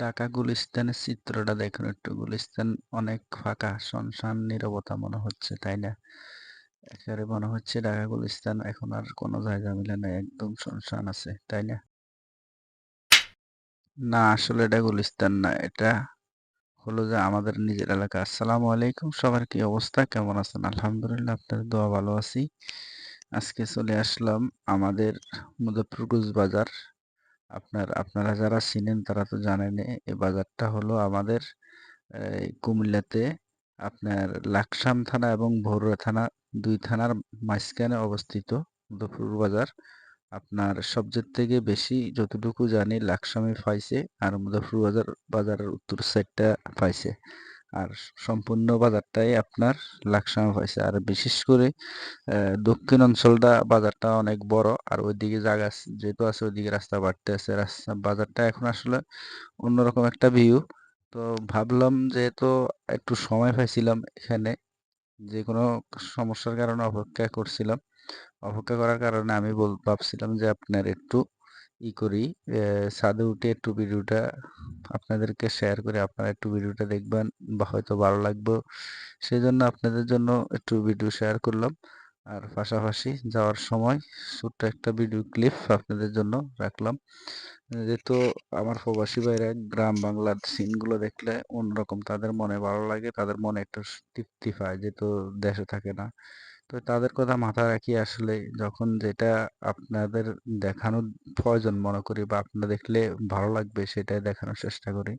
ঢাকা গুলিস্তানের চিত্রটা দেখুন একটু। গুলিস্তান অনেক ফাঁকা শনশান নীরবতা মনে হচ্ছে, তাই না? একেবারে মনে হচ্ছে ঢাকা গুলিস্তান এখন আর কোনো জায়গা মিলে নাই একদম শনশান আছে, তাই না? না, আসলে এটা গুলিস্তান না, এটা হলো যে আমাদের নিজের এলাকা। আসসালামু আলাইকুম, সবার কি অবস্থা? কেমন আছেন? আলহামদুলিল্লাহ, আপনার দোয়া ভালো আছি। আজকে চলে আসলাম আমাদের মুজফ্ফরগঞ্জ বাজার আপনার, আপনারা যারা চিনেন তারা তো জানেন এই বাজারটা হলো আমাদের কুমিল্লাতে আপনার লাকসাম থানা এবং ভৈরব থানা দুই থানার মাঝখানে অবস্থিত মুজফ্ফরপুর বাজার। আপনার সবচেয়ে থেকে বেশি যতটুকু জানি লাকসামে পাইছে আর মুজফ্ফরপুর বাজার বাজারের উত্তর সাইডটা পাইছে। আর সম্পূর্ণ বাজারটাই আপনার লাকসামে পাইছে। আর বিশেষ করে দক্ষিণ অঞ্চলটা বাজারটা অনেক বড়, আর ওইদিকে জায়গা যেহেতু আছে, ওইদিকে রাস্তা বাড়তে আছে। রাস্তা, বাজারটা এখন আসলে অন্যরকম একটা ভিউ তো ভাবলাম যেহেতু একটু সময় পাইছিলাম এখানে, যে কোনো সমস্যার কারণে অপেক্ষা করছিলাম। অপেক্ষা করার কারণে আমি বল, ভাবছিলাম যে আপনার একটু ই করি ছাদে উঠে একটু ভিডিওটা আপনাদেরকে শেয়ার করে আপনারা একটু ভিডিওটা দেখবেন বা হয়তো ভালো লাগবে। সেই জন্য আপনাদের জন্য একটু ভিডিও শেয়ার করলাম। আর পাশাপাশি যাওয়ার সময় ছোট্ট একটা ভিডিও ক্লিপ আপনাদের জন্য রাখলাম। যেহেতু আমার প্রবাসী ভাইরা গ্রাম বাংলার সিনগুলো দেখলে অন্যরকম তাদের মনে ভালো লাগে, তাদের মনে একটা তৃপ্তি পায়, যেহেতু দেশে থাকে না। তো তাদের কথা মাথায় রাখি আসলে যখন যেটা আপনাদের দেখানোর প্রয়োজন মনে করি বা আপনারা দেখলে ভালো লাগবে সেটাই দেখানোর চেষ্টা করি।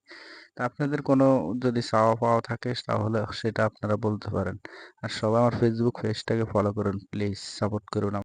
তা আপনাদের কোনো যদি চাওয়া পাওয়া থাকে তাহলে সেটা আপনারা বলতে পারেন। আর সবাই আমার ফেসবুক পেজটাকে ফলো করুন প্লিজ সাপোর্ট করুন